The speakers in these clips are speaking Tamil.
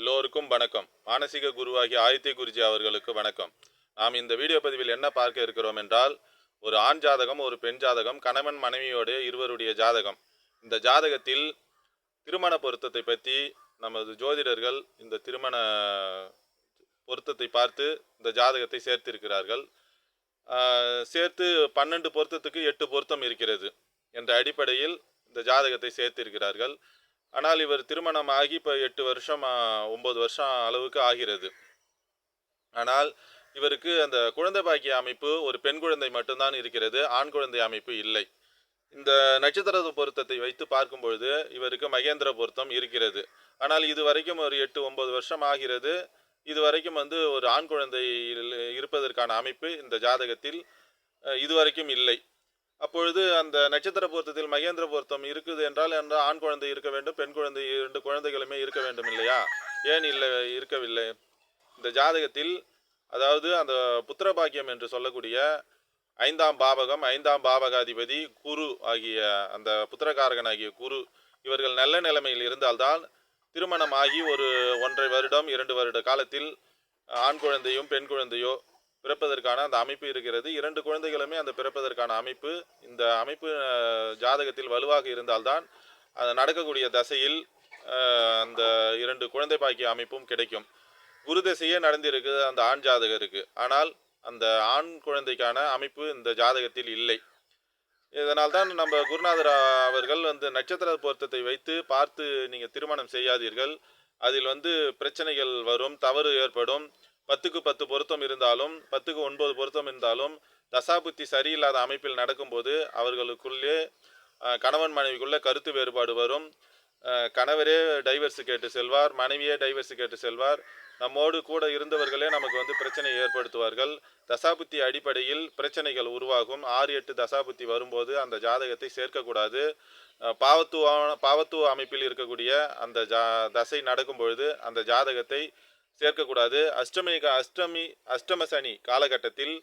எல்லோருக்கும் வணக்கம். மானசீக குருவாகி ஆதித்ய குருஜி அவர்களுக்கு வணக்கம். நாம் இந்த வீடியோ பதிவில் என்ன பார்க்க இருக்கிறோம் என்றால் ஒரு ஆண் ஜாதகம் ஒரு பெண் ஜாதகம் கணவன் மனைவியோடு இருவருடைய ஜாதகம். இந்த ஜாதகத்தில் திருமண பொருத்தத்தை பற்றி நமது ஜோதிடர்கள் இந்த திருமண பொருத்தத்தை பார்த்து இந்த ஜாதகத்தை சேர்த்திருக்கிறார்கள். சேர்த்து பன்னெண்டு பொருத்தத்துக்கு எட்டு பொருத்தம் இருக்கிறது. என்ற அடிப்படையில் இந்த ஜாதகத்தை சேர்த்திருக்கிறார்கள். ஆனால் இவர் திருமணம் ஆகி இப்போ எட்டு வருஷம் ஒம்பது வருஷம் அளவுக்கு ஆகிறது. ஆனால் இவருக்கு அந்த குழந்தை பாக்கிய அமைப்பு ஒரு பெண் குழந்தை மட்டும்தான் இருக்கிறது ஆண் குழந்தை அமைப்பு இல்லை. இந்த நட்சத்திர பொருத்தத்தை வைத்து பார்க்கும் பொழுது இவருக்கு மகேந்திர பொருத்தம் இருக்கிறது. ஆனால் இது வரைக்கும் ஒரு எட்டு ஒன்பது வருஷம் ஆகிறது. இது வரைக்கும் வந்து ஒரு ஆண் குழந்தை இருப்பதற்கான அமைப்பு இந்த ஜாதகத்தில் இதுவரைக்கும் இல்லை. அப்பொழுது அந்த நட்சத்திர பொருத்தத்தில் மகேந்திர பொருத்தம் இருக்குது என்றால் என்றால் ஆண் குழந்தை இருக்க வேண்டும் பெண் குழந்தை இரண்டு குழந்தைகளுமே இருக்க வேண்டும் இல்லையா? ஏன் இல்லை இருக்கவில்லை? இந்த ஜாதகத்தில் அதாவது அந்த புத்திர பாக்கியம் என்று சொல்லக்கூடிய ஐந்தாம் பாவகம் ஐந்தாம் பாவகாதிபதி குரு ஆகிய அந்த புத்திரகாரகன் ஆகிய குரு இவர்கள் நல்ல நிலைமையில் இருந்தால்தான் திருமணமாகி ஒரு ஒன்றரை வருடம் இரண்டு வருட காலத்தில் ஆண் குழந்தையும் பெண் குழந்தையோ பிறப்பதற்கான அந்த அமைப்பு இருக்கிறது. இரண்டு குழந்தைகளுமே அந்த பிறப்பதற்கான அமைப்பு. இந்த அமைப்பு ஜாதகத்தில் வலுவாக இருந்தால்தான் அது நடக்கக்கூடிய தசையில் அந்த இரண்டு குழந்தை பாக்கிய அமைப்பும் கிடைக்கும். குரு தசையே நடந்திருக்கு அந்த ஆண் ஜாதகருக்கு. ஆனால் அந்த ஆண் குழந்தைக்கான அமைப்பு இந்த ஜாதகத்தில் இல்லை. இதனால் தான் நம்ம குருநாதர் அவர்கள் வந்து நட்சத்திர பொருத்தத்தை வைத்து பார்த்து நீங்கள் திருமணம் செய்யாதீர்கள். அதில் வந்து பிரச்சனைகள் வரும் தவறு ஏற்படும். பத்துக்கு பத்து பொருத்தம் இருந்தாலும் பத்துக்கு ஒன்பது பொருத்தம் இருந்தாலும் தசாபுத்தி சரியில்லாத அமைப்பில் நடக்கும்போது அவர்களுக்குள்ளே கணவன் மனைவிக்குள்ளே கருத்து வேறுபாடு வரும். கணவரே டைவர்ஸ் கேட்டு செல்வார் மனைவியே டைவர்ஸ் கேட்டு செல்வார். நம்மோடு கூட இருந்தவர்களே நமக்கு வந்து பிரச்சனை ஏற்படுத்துவார்கள். தசாபுத்தி அடிப்படையில் பிரச்சனைகள் உருவாகும். ஆறு எட்டு தசாபுத்தி வரும்போது அந்த ஜாதகத்தை சேர்க்கக்கூடாது. பாவத்துவ பாவத்துவ அமைப்பில் இருக்கக்கூடிய அந்த ஜா தசை நடக்கும் பொழுது அந்த ஜாதகத்தை சேர்க்கக்கூடாது. அஷ்டமி அஷ்டமி அஷ்டம சனி காலகட்டத்தில்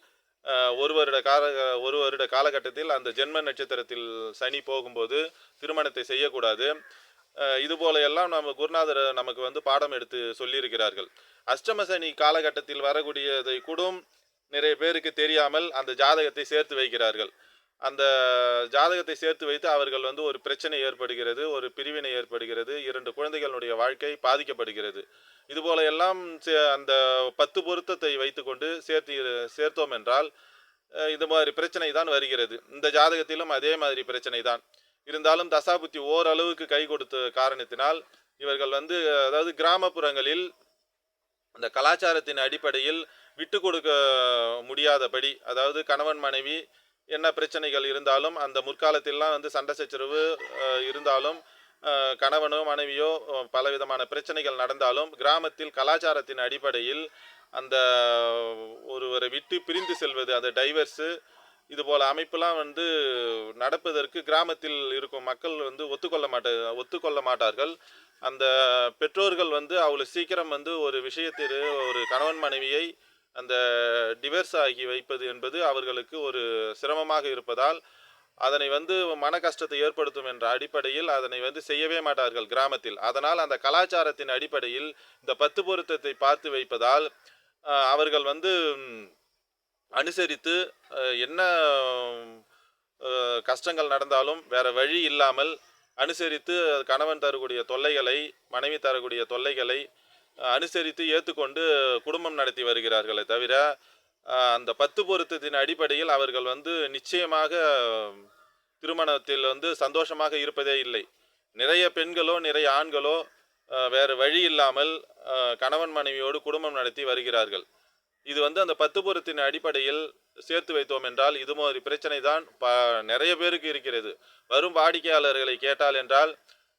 ஒரு வருட கால ஒரு வருட காலகட்டத்தில் அந்த ஜென்ம நட்சத்திரத்தில் சனி போகும்போது திருமணத்தை செய்யக்கூடாது. இதுபோல இது போல எல்லாம் நம்ம குருநாதர் நமக்கு வந்து பாடம் எடுத்து சொல்லியிருக்கிறார்கள். அஷ்டம சனி காலகட்டத்தில் வரக்கூடியதை கூடும். நிறைய பேருக்கு தெரியாமல் அந்த ஜாதகத்தை சேர்த்து வைக்கிறார்கள். அந்த ஜாதகத்தை சேர்த்து வைத்து அவர்கள் வந்து ஒரு பிரச்சனை ஏற்படுகிறது ஒரு பிரிவினை ஏற்படுகிறது இரண்டு குழந்தைகளுடைய வாழ்க்கை பாதிக்கப்படுகிறது. இதுபோல எல்லாம் சே- அந்த பத்து பொருத்தத்தை வைத்துக்கொண்டு சேர்த்து சேர்த்தோம் என்றால் இந்த மாதிரி பிரச்சனை தான் வருகிறது. இந்த ஜாதகத்திலும் அதே மாதிரி பிரச்சனை தான். இருந்தாலும் தசாபுத்தி ஓரளவுக்கு கை கொடுத்த காரணத்தினால் இவர்கள் வந்து அதாவது கிராமப்புறங்களில் அந்த கலாச்சாரத்தின் அடிப்படையில் விட்டு கொடுக்க முடியாதபடி அதாவது கணவன் மனைவி என்ன பிரச்சனைகள் இருந்தாலும் அந்த முற்காலத்திலலாம் வந்து சண்டை சச்சரவு இருந்தாலும் கணவனோ மனைவியோ பலவிதமான பிரச்சனைகள் நடந்தாலும் கிராமத்தில் கலாச்சாரத்தின் அடிப்படையில் அந்த ஒருவரை விட்டு பிரிந்து செல்வது அந்த டைவர்ஸு இது போல் அமைப்புலாம் வந்து நடப்பதற்கு கிராமத்தில் இருக்கும் மக்கள் வந்து ஒத்துக்கொள்ள மாட்ட ஒத்துக்கொள்ள மாட்டார்கள். அந்த பெற்றோர்கள் வந்து அவ்வளோ சீக்கிரம் வந்து ஒரு விஷயத்தில் ஒரு கணவன் மனைவியை அந்த டிவர்ஸ் ஆகி வைப்பது என்பது அவர்களுக்கு ஒரு சிரமமாக இருப்பதால் அதனை வந்து மன கஷ்டத்தை ஏற்படுத்தும் என்ற அடிப்படையில் அதனை வந்து செய்யவே மாட்டார்கள் கிராமத்தில். அதனால் அந்த கலாச்சாரத்தின் அடிப்படையில் இந்த பத்து பொருத்தத்தை பார்த்து வைப்பதால் அவர்கள் வந்து அனுசரித்து என்ன கஷ்டங்கள் நடந்தாலும் வேற வழி இல்லாமல் அனுசரித்து கணவன் தரக்கூடிய தொல்லைகளை மனைவி தரக்கூடிய தொல்லைகளை அனுசரித்து ஏற்றுக்கொண்டு குடும்பம் நடத்தி வருகிறார்களே தவிர அந்த பத்து பொருத்தத்தின் அடிப்படையில் அவர்கள் வந்து நிச்சயமாக திருமணத்தில் வந்து சந்தோஷமாக இருப்பதே இல்லை. நிறைய பெண்களோ நிறைய ஆண்களோ வேறு வழி இல்லாமல் கணவன் மனைவியோடு குடும்பம் நடத்தி வருகிறார்கள். இது வந்து அந்த பத்து பொருத்தின் அடிப்படையில் சேர்த்து வைத்தோம் என்றால் இது மாதிரி பிரச்சனை தான் ப நிறைய பேருக்கு இருக்கிறது. வரும் வாடிக்கையாளர்களை கேட்டால் என்றால்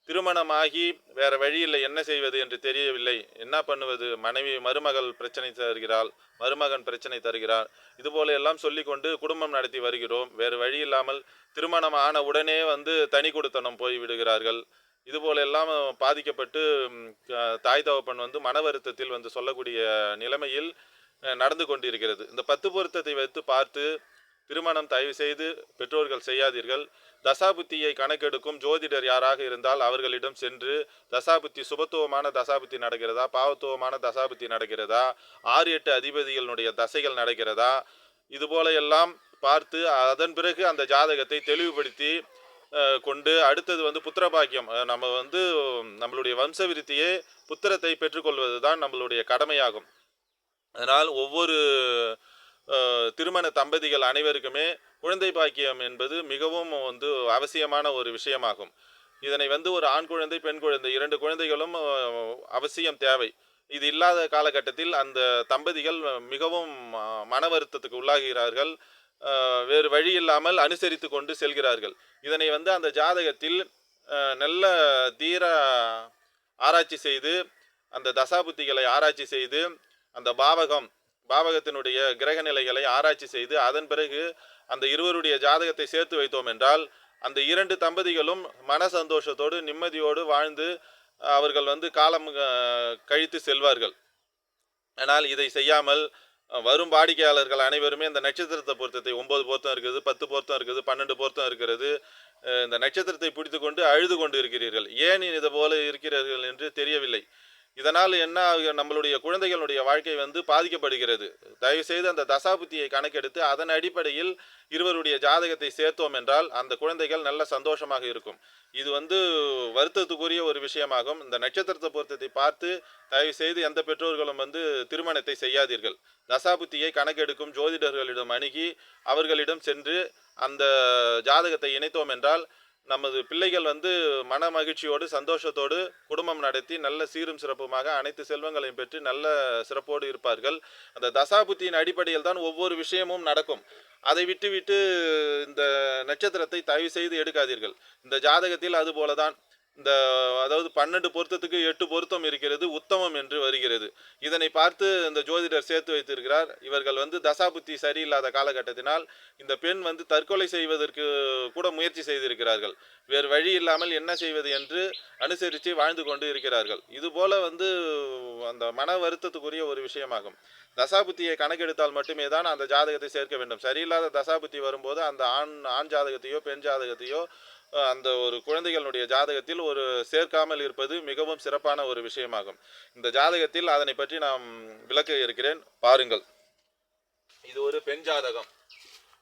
திருமணமாகி வேற வழியில் என்ன செய்வது என்று தெரியவில்லை. என்ன பண்ணுவது? மனைவி மருமகள் பிரச்சனை தருகிறாள் மருமகன் பிரச்சனை தருகிறார் இதுபோல எல்லாம் சொல்லிக்கொண்டு குடும்பம் நடத்தி வருகிறோம். வேறு வழி இல்லாமல் திருமணம் ஆன உடனே வந்து தனி கொடுத்தனம் போய் விடுகிறார்கள். இதுபோல எல்லாம் பாதிக்கப்பட்டு தாய் தகப்பன் வந்து மன வருத்தத்தில் வந்து சொல்லக்கூடிய நிலைமையில் நடந்து கொண்டிருக்கிறது. இந்த பத்து பொருத்தத்தை வைத்து பார்த்து திருமணம் தயவு செய்து பெற்றோர்கள் செய்யாதீர்கள். தசாபுத்தியை கணக்கெடுக்கும் ஜோதிடர் யாராக இருந்தால் அவர்களிடம் சென்று தசாபுத்தி சுபத்துவமான தசாபுத்தி நடக்கிறதா பாவத்துவமான தசாபுத்தி நடக்கிறதா ஆறு எட்டு அதிபதிகளுடைய தசைகள் நடக்கிறதா இதுபோல எல்லாம் பார்த்து அதன் பிறகு அந்த ஜாதகத்தை தெளிவுபடுத்தி கொண்டு அடுத்தது வந்து புத்திரபாக்கியம். நம்ம வந்து நம்மளுடைய வம்ச விருத்தியே புத்திரத்தை பெற்றுக்கொள்வது தான் நம்மளுடைய கடமையாகும். அதனால் ஒவ்வொரு திருமண தம்பதிகள் அனைவருக்குமே குழந்தை பாக்கியம் என்பது மிகவும் வந்து அவசியமான ஒரு விஷயமாகும். இதனை வந்து ஒரு ஆண் குழந்தை பெண் குழந்தை இரண்டு குழந்தைகளும் அவசியம் தேவை. இது இல்லாத காலகட்டத்தில் அந்த தம்பதிகள் மிகவும் மன வருத்தத்துக்கு உள்ளாகிறார்கள். வேறு வழி இல்லாமல் அனுசரித்து கொண்டு செல்கிறார்கள். இதனை வந்து அந்த ஜாதகத்தில் நல்ல தீர ஆராய்ச்சி செய்து அந்த தசாபுத்திகளை ஆராய்ச்சி செய்து அந்த பாவகம் பாவகத்தினுடைய கிரக நிலைகளை ஆராய்ச்சி செய்து அதன் பிறகு அந்த இருவருடைய ஜாதகத்தை சேர்த்து வைத்தோம் என்றால் அந்த இரண்டு தம்பதிகளும் மன சந்தோஷத்தோடு நிம்மதியோடு வாழ்ந்து அவர்கள் வந்து காலம் கழித்து செல்வார்கள். ஆனால் இதை செய்யாமல் வரும் வாடிக்கையாளர்கள் அனைவருமே இந்த நட்சத்திரத்தை பொருத்தத்தை ஒன்பது பொருத்தம் இருக்குது பத்து பொருத்தம் இருக்குது பன்னெண்டு பொருத்தம் இருக்கிறது இந்த நட்சத்திரத்தை பிடித்து கொண்டு அழுது கொண்டு இருக்கிறீர்கள். ஏன் இது போல இருக்கிறீர்கள் என்று தெரியவில்லை. இதனால் என்ன ஆகும் நம்மளுடைய குழந்தைகளுடைய வாழ்க்கை வந்து பாதிக்கப்படுகிறது. தயவு செய்து அந்த தசாபுத்தியை கணக்கெடுத்து அதன் அடிப்படையில் இருவருடைய ஜாதகத்தை சேர்த்தோம் என்றால் அந்த குழந்தைகள் நல்ல சந்தோஷமாக இருக்கும். இது வந்து வருத்தத்துக்குரிய ஒரு விஷயமாகும். இந்த நட்சத்திரத்தை பொருத்தத்தை பார்த்து தயவு செய்து எந்த பெற்றோர்களும் வந்து திருமணத்தை செய்யாதீர்கள். தசாபுத்தியை கணக்கெடுக்கும் ஜோதிடர்களிடம் அணுகி அவர்களிடம் சென்று அந்த ஜாதகத்தை இணைத்தோம் என்றால் நமது பிள்ளைகள் வந்து மன மகிழ்ச்சியோடு சந்தோஷத்தோடு குடும்பம் நடத்தி நல்ல சீரும் சிறப்புமாக அனைத்து செல்வங்களையும் பெற்று நல்ல சிறப்போடு இருப்பார்கள். அந்த தசாபுத்தியின் அடிப்படையில் தான் ஒவ்வொரு விஷயமும் நடக்கும். அதை விட்டு விட்டு இந்த நட்சத்திரத்தை தயவு செய்து எடுக்காதீர்கள். இந்த ஜாதகத்தில் அதுபோல தான் இந்த அதாவது பன்னெண்டு பொருத்தத்துக்கு எட்டு பொருத்தம் இருக்கிறது உத்தமம் என்று வருகிறது. இதனை பார்த்து இந்த ஜோதிடர் சேர்த்து வைத்திருக்கிறார். இவர்கள் வந்து தசாபுத்தி சரியில்லாத காலகட்டத்தினால் இந்த பெண் வந்து தற்கொலை செய்வதற்கு கூட முயற்சி செய்திருக்கிறார்கள். வேறு வழி இல்லாமல் என்ன செய்வது என்று அனுசரித்து வாழ்ந்து கொண்டு இருக்கிறார்கள். இதுபோல வந்து அந்த மன வருத்தத்துக்குரிய ஒரு விஷயமாகும். தசாபுத்தியை கணக்கெடுத்தால் மட்டுமே தான் அந்த ஜாதகத்தை சேர்க்க வேண்டும். சரியில்லாத தசாபுத்தி வரும்போது அந்த ஆண் ஆண் ஜாதகத்தையோ பெண் ஜாதகத்தையோ அந்த ஒரு குழந்தைகளுடைய ஜாதகத்தில் ஒரு சேர்க்காமல் இருப்பது மிகவும் சிறப்பான ஒரு விஷயமாகும். இந்த ஜாதகத்தில் அதனை பற்றி நாம் விளக்க இருக்கிறேன். பாருங்கள். இது ஒரு பெண் ஜாதகம்.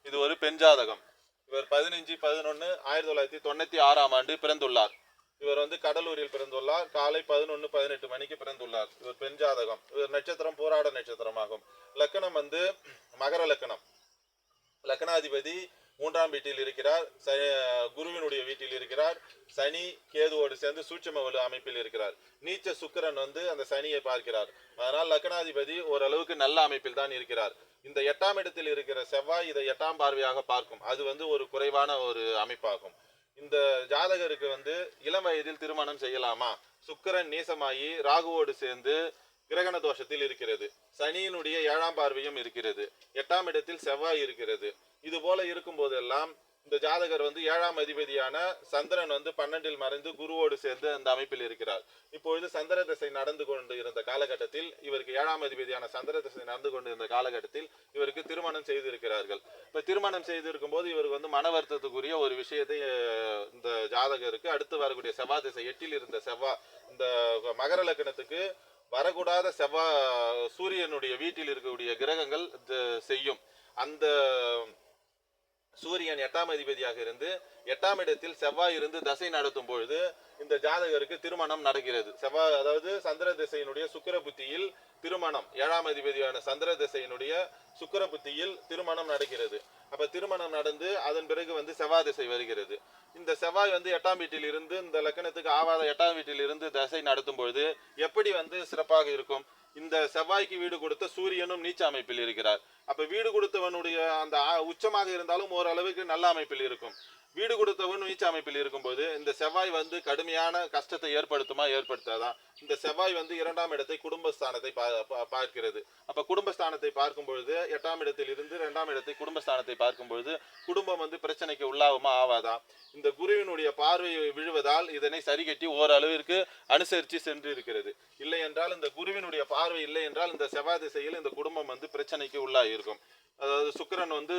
இது ஒரு பெண் ஜாதகம். இவர் பதினஞ்சு பதினொன்று ஆயிரத்தி தொள்ளாயிரத்தி தொண்ணூற்றி ஆறாம் ஆண்டு பிறந்துள்ளார். இவர் வந்து கடலூரில் பிறந்துள்ளார். காலை பதினொன்று பதினெட்டு மணிக்கு பிறந்துள்ளார். இவர் பெண் ஜாதகம். இவர் நட்சத்திரம் போராட நட்சத்திரமாகும். லக்கணம் வந்து மகர லக்கணம். லக்னாதிபதி மூன்றாம் வீட்டில் இருக்கிறார் ச குருவினுடைய வீட்டில் இருக்கிறார் சனி கேதுவோடு சேர்ந்து சூட்சம வலு அமைப்பில் இருக்கிறார். நீச்ச சுக்கிரன் வந்து அந்த சனியை பார்க்கிறார். அதனால் லக்னாதிபதி ஓரளவுக்கு நல்ல அமைப்பில் தான் இருக்கிறார். இந்த எட்டாம் இடத்தில் இருக்கிற செவ்வாய் இதை எட்டாம் பார்வையாக பார்க்கும். அது வந்து ஒரு குறைவான ஒரு அமைப்பாகும். இந்த ஜாதகருக்கு வந்து இளம் வயதில் திருமணம் செய்யலாமா? சுக்கிரன் நீசமாகி ராகுவோடு சேர்ந்து கிரகண தோஷத்தில் இருக்கிறது. சனியினுடைய ஏழாம் பார்வையும் இருக்கிறது. எட்டாம் இடத்தில் செவ்வாய் இருக்கிறது. இது போல இருக்கும் போதெல்லாம் இந்த ஜாதகர் வந்து ஏழாம் அதிபதியான சந்திரன் வந்து பன்னெண்டில் மறைந்து குருவோடு சேர்ந்து அந்த அமைப்பில் இருக்கிறார். இப்பொழுது சந்திர திசை நடந்து கொண்டு இருந்த காலகட்டத்தில் இவருக்கு ஏழாம் அதிபதியான சந்திர திசை நடந்து கொண்டு இருந்த காலகட்டத்தில் இவருக்கு திருமணம் செய்திருக்கிறார்கள். இப்போ திருமணம் செய்திருக்கும் போது இவருக்கு வந்து மன வருத்தத்துக்குரிய ஒரு விஷயத்தை இந்த ஜாதகருக்கு அடுத்து வரக்கூடிய செவ்வாய் திசை எட்டில் இருந்த செவ்வாய் இந்த மகர லக்கணத்துக்கு வரக்கூடாத செவ்வாய் சூரியனுடைய வீட்டில் இருக்கக்கூடிய கிரகங்கள் இது செய்யும். அந்த சூரியன் எட்டாம் அதிபதியாக இருந்து எட்டாம் இடத்தில் செவ்வாய் இருந்து தசை நடத்தும் பொழுது இந்த ஜாதகருக்கு திருமணம் நடக்கிறது. செவ்வாய் அதாவது சந்திர திசையினுடைய சுக்கிர புத்தியில் திருமணம். ஏழாம் அதிபதியான சந்திர திசையினுடைய சுக்கிர புத்தியில் திருமணம் நடக்கிறது. அப்ப திருமணம் நடந்து அதன் பிறகு வந்து செவ்வாய் திசை வருகிறது. இந்த செவ்வாய் வந்து எட்டாம் வீட்டில் இருந்து இந்த லக்கணத்துக்கு ஆவாத எட்டாம் வீட்டில் இருந்து தசை நடத்தும் பொழுது எப்படி வந்து சிறப்பாக இருக்கும்? இந்த செவ்வாய்க்கு வீடு கொடுத்த சூரியனும் நீச்ச அமைப்பில் இருக்கிறார். அப்ப வீடு கொடுத்தவனுடைய அந்த உச்சமாக இருந்தாலும் ஓரளவுக்கு நல்ல அமைப்பில் இருக்கும். வீடு கொடுத்தவன் நீச்ச அமைப்பில் இருக்கும்போது இந்த செவ்வாய் வந்து கடுமையான கஷ்டத்தை ஏற்படுத்துமா ஏற்படுத்தாதான் இந்த செவ்வாய் வந்து இரண்டாம் இடத்தை குடும்பஸ்தானத்தை பா- பார்க்கிறது. அப்ப குடும்பஸ்தானத்தை பார்க்கும் பொழுது எட்டாம் இடத்தில் இருந்து இரண்டாம் இடத்தை குடும்பஸ்தானத்தை பார்க்கும் பொழுது குடும்பம் வந்து பிரச்சனைக்கு உள்ளாகுமா ஆவாதா? இந்த குருவினுடைய பார்வை விழுவதால் இதனை சரிகட்டி ஓரளவிற்கு அனுசரித்து சென்று இருக்கிறது இல்லை என்றால் இந்த குருவினுடைய பார்வை இல்லை என்றால் இந்த செவ்வாய் திசையில் இந்த குடும்பம் வந்து பிரச்சனைக்கு உள்ளாகி இருக்கும் அதாவது சுக்கிரன் வந்து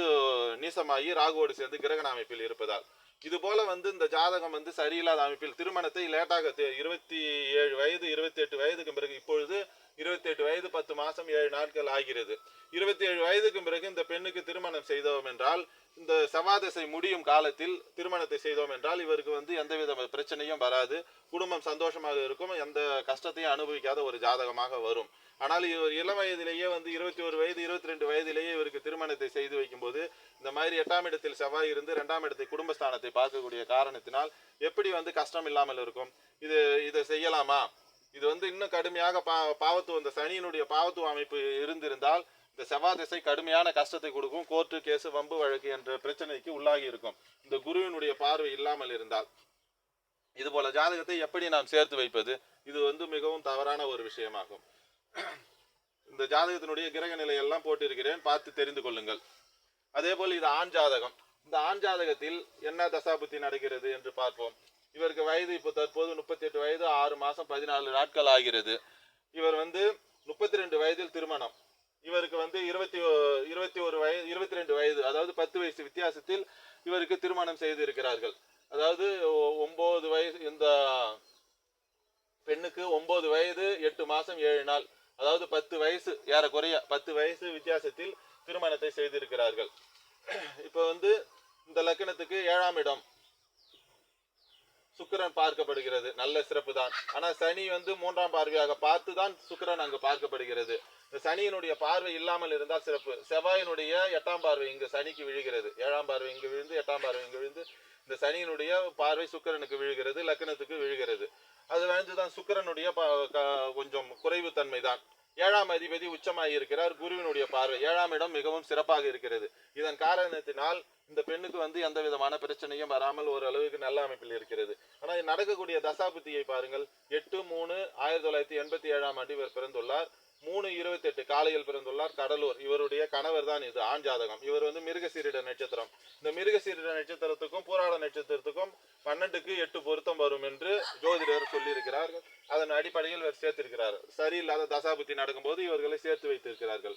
நீசமாகி ராகுவோடு சேர்ந்து கிரகண அமைப்பில் இருப்பதால். இது போல வந்து இந்த ஜாதகம் வந்து சரியில்லாத அமைப்பில் திருமணத்தை லேட்டாக இருபத்தி ஏழு வயது இருபத்தி எட்டு வயதுக்கு பிறகு இப்பொழுது இருபத்தி எட்டு வயது பத்து மாசம் ஏழு நாட்கள் ஆகிறது. இருபத்தி ஏழு வயதுக்கு பிறகு இந்த பெண்ணுக்கு திருமணம் செய்தோம் என்றால் இந்த சவாதசை முடியும் காலத்தில் திருமணத்தை செய்தோம் என்றால் இவருக்கு வந்து எந்தவித பிரச்சனையும் வராது. குடும்பம் சந்தோஷமாக இருக்கும். எந்த கஷ்டத்தையும் அனுபவிக்காத ஒரு ஜாதகமாக வரும். ஆனால் இவர் இளம் வயதிலேயே வந்து இருபத்தி ஒரு வயது இருபத்தி ரெண்டு வயதிலேயே இவருக்கு திருமணத்தை செய்து வைக்கும்போது இந்த மாதிரி எட்டாம் இடத்தில் செவ்வாய் இருந்து ரெண்டாம் இடத்தை குடும்பஸ்தானத்தை பார்க்கக்கூடிய காரணத்தினால் எப்படி வந்து கஷ்டம் இல்லாமல் இருக்கும்? இது இதை செய்யலாமா? இது வந்து இன்னும் கடுமையாக பா பாவத்துவம் இந்த சனியினுடைய பாவத்துவ அமைப்பு இருந்திருந்தால் இந்த செவ்வாய் திசை கடுமையான கஷ்டத்தை கொடுக்கும். கோர்ட்டு கேஸு வம்பு வழக்கு என்ற பிரச்சனைக்கு உள்ளாகி இருக்கும். இந்த குருவினுடைய பார்வை இல்லாமல் இருந்தால். இது போல ஜாதகத்தை எப்படி நாம் சேர்த்து வைப்பது? இது வந்து மிகவும் தவறான ஒரு விஷயமாகும். இந்த ஜாதகத்தினுடைய கிரக நிலையெல்லாம் போட்டிருக்கிறேன். பார்த்து தெரிந்து கொள்ளுங்கள். அதே போல் இது ஆண் ஜாதகம். இந்த ஆண் ஜாதகத்தில் என்ன தசாபுத்தி நடக்கிறது என்று பார்ப்போம். இவருக்கு வயது இப்போ தற்போது முப்பத்தி எட்டு வயது ஆறு மாதம் பதினாலு நாட்கள் ஆகிறது. இவர் வந்து முப்பத்தி ரெண்டு வயதில் திருமணம். இவருக்கு வந்து இருபத்தி ஓ- இருபத்தி ஒரு வயது இருபத்தி ரெண்டு வயது அதாவது பத்து வயசு வித்தியாசத்தில் இவருக்கு திருமணம் செய்து இருக்கிறார்கள் அதாவது ஒம்பது வயசு இந்த பெண்ணுக்கு ஒம்பது வயது எட்டு மாதம் ஏழு நாள். அதாவது பத்து வயசு ஏறக்குறைய பத்து வயசு வித்தியாசத்தில் திருமணத்தை செய்திருக்கிறார்கள். இப்போ வந்து இந்த லக்கணத்துக்கு ஏழாம் இடம். சுக்கரன் பார்க்கப்படுகிறது. நல்ல சிறப்பு தான் ஆனா சனி வந்து மூன்றாம் பார்வையாக பார்த்து தான் சுக்கிரன் அங்கு பார்க்கப்படுகிறது. இந்த சனியினுடைய பார்வை இல்லாமல் இருந்தால் சிறப்பு. செவ்வாயினுடைய எட்டாம் பார்வை இங்கு சனிக்கு விழுகிறது. ஏழாம் பார்வை இங்கு விழுந்து எட்டாம் பார்வை இங்கு விழுந்து இந்த சனியினுடைய பார்வை சுக்கிரனுக்கு விழுகிறது லக்னத்துக்கு விழுகிறது. அது வந்து தான் ப- க- கொஞ்சம் குறைவு தன்மை தான் ஏழாம் அதிபதி உச்சமாகி இருக்கிறார் குருவினுடைய பார்வை. ஏழாம் இடம் மிகவும் சிறப்பாக இருக்கிறது. இதன் காரணத்தினால் இந்த பெண்ணுக்கு வந்து எந்த விதமான பிரச்சனையும் வராமல் ஓரளவுக்கு நல்ல அமைப்பில் இருக்கிறது. ஆனால் நடக்கக்கூடிய தசாபுத்தியை பாருங்கள். எட்டு மூணு ஆயிரத்தி தொள்ளாயிரத்தி எண்பத்தி ஏழாம் ஆண்டு இவர் பிறந்துள்ளார். மூணு இருபத்தி எட்டு காலையில் பிறந்துள்ளார் கடலூர். இவருடைய கணவர் தான் இது ஆண் ஜாதகம். இவர் வந்து மிருகசீரிட நட்சத்திரம். இந்த மிருகசீரிட நட்சத்திரத்துக்கும் பூராட நட்சத்திரத்துக்கும் பன்னெண்டுக்கு எட்டு பொருத்தம் வரும் என்று ஜோதிடர் சொல்லியிருக்கிறார். அதன் அடிப்படையில் இவர் சேர்த்திருக்கிறார். சரியில்லாத தசாபுத்தி நடக்கும்போது இவர்களை சேர்த்து வைத்திருக்கிறார்கள்.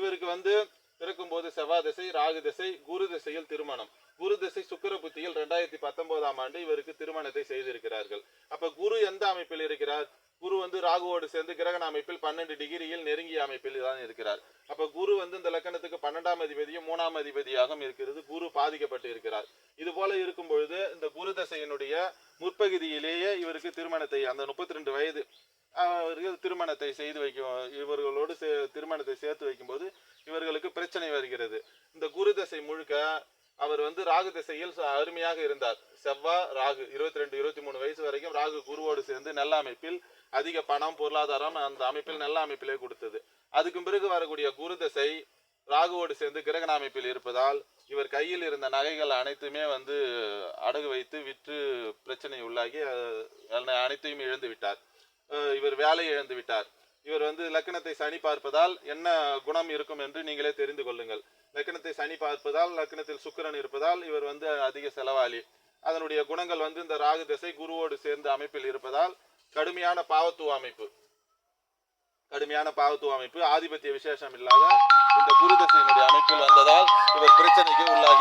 இவருக்கு வந்து பிறக்கும்போது செவ்வாய் திசை ராகு திசை குரு திசையில் திருமணம். குரு திசை சுக்கிர புத்தியில் ரெண்டாயிரத்தி பத்தொன்பதாம் ஆண்டு இவருக்கு திருமணத்தை செய்திருக்கிறார்கள். அப்ப குரு எந்த அமைப்பில் இருக்கிறார்? குரு வந்து ராகுவோடு சேர்ந்து கிரகண அமைப்பில் பன்னெண்டு டிகிரியில் நெருங்கிய அமைப்பில் தான் இருக்கிறார். அப்ப குரு வந்து இந்த லக்கணத்துக்கு பன்னெண்டாம் அதிபதியும் மூணாம் அதிபதியாகவும் இருக்கிறது. குரு பாதிக்கப்பட்டு இருக்கிறார். இது போல இருக்கும் பொழுது இந்த குரு தசையினுடைய முற்பகுதியிலேயே இவருக்கு திருமணத்தை அந்த முப்பத்தி ரெண்டு வயது அவருக்கு திருமணத்தை செய்து வைக்கும் இவர்களோடு சே- திருமணத்தை சேர்த்து வைக்கும்போது இவர்களுக்கு பிரச்சனை வருகிறது. இந்த குரு தசை முழுக்க அவர் வந்து ராகு திசையில் ச- அருமையாக இருந்தார். செவ்வா ராகு இருபத்தி ரெண்டு இருபத்தி மூணு வயசு வரைக்கும் ராகு குருவோடு சேர்ந்து நல்ல அமைப்பில் அதிக பணம் பொருளாதாரம் அந்த அமைப்பில் நல்ல அமைப்பிலே கொடுத்தது. அதுக்கு பிறகு வரக்கூடிய குரு திசை ராகுவோடு சேர்ந்து கிரகண அமைப்பில் இருப்பதால் இவர் கையில் இருந்த நகைகள் அனைத்துமே வந்து அடகு வைத்து விற்று பிரச்சனை உள்ளாகி அனைத்தையும் இழந்து விட்டார். இவர் வேலை இழந்து விட்டார். இவர் வந்து லக்கணத்தை சனி பார்ப்பதால் என்ன குணம் இருக்கும் என்று நீங்களே தெரிந்து கொள்ளுங்கள். லக்னத்தை சனி பார்ப்பதால் லக்னத்தில் சுக்கிரன் இருப்பதால் இவர் வந்து அதிக செலவாளி. அதனுடைய குணங்கள் வந்து இந்த ராகு திசை குருவோடு சேர்ந்த அமைப்பில் இருப்பதால் கடுமையான பாவத்துவ அமைப்பு. கடுமையான பாவத்துவ அமைப்பு. ஆதிபத்திய விசேஷம் இல்லாத இந்த குரு தசையினுடைய அமைப்பில் வந்ததால் இவர் பிரச்சனைக்கு உள்ளாகி